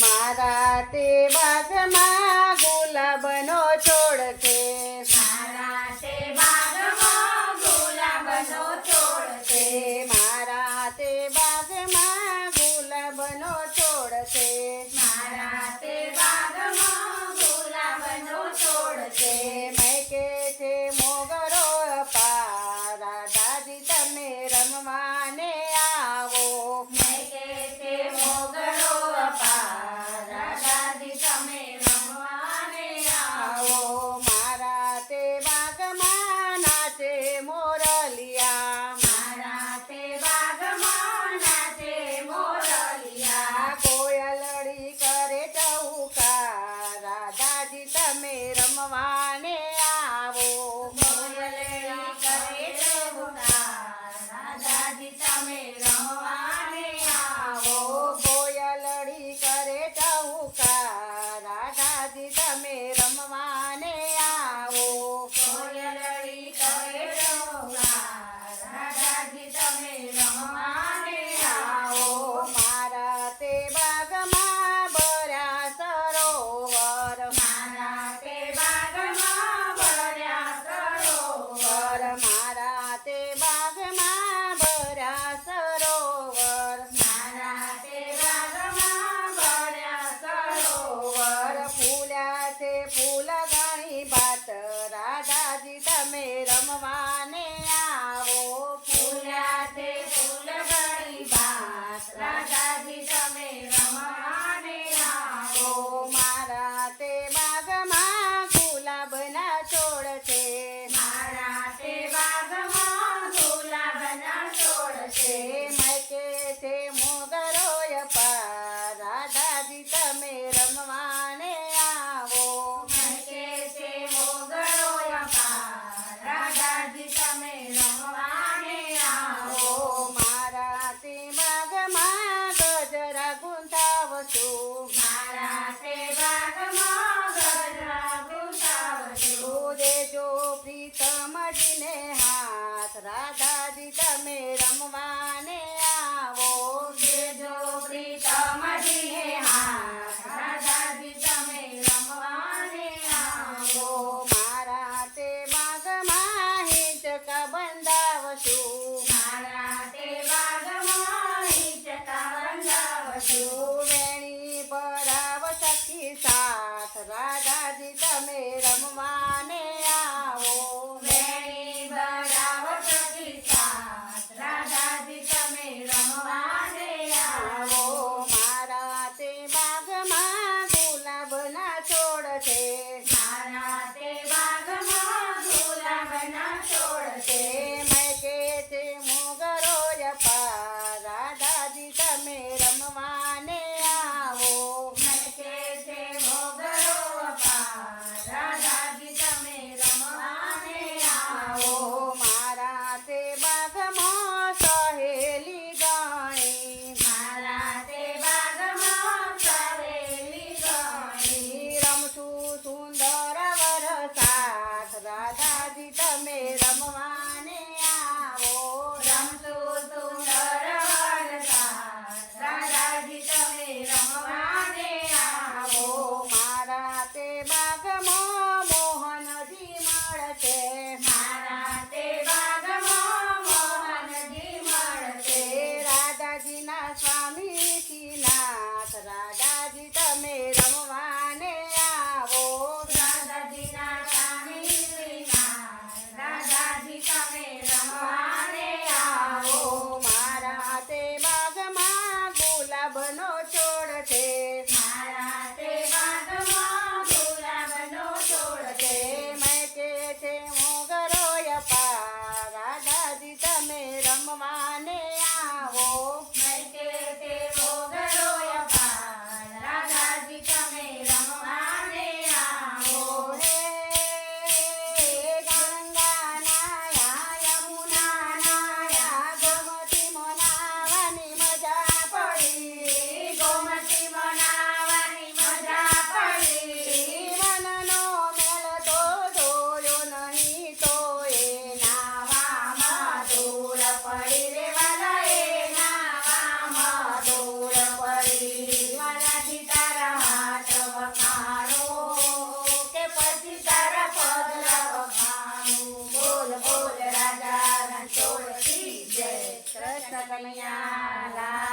મારા તે બાગમાં ગુલાબનો છોડ છે. મારા તે બાગમાં ગુલાબનો છોડ છે. મારા તે બાગમાં 大美。થશે ફૂલ ગણી ભાત. રાધાજી તમે રમવા છો મારા સેવામાં હાથ. રાધાજી તમે રમવાને રાધાજી તમે રમવાને મારા તે બાગમાં હિંચકા બંધાવશું. તે બાગમાં રમવાને આવો. મેરી બરાવો સખી તમે રમવાને આવો. મારા તે બાગમાં ગુલાબના છોડ राधा બનો છોડ છે.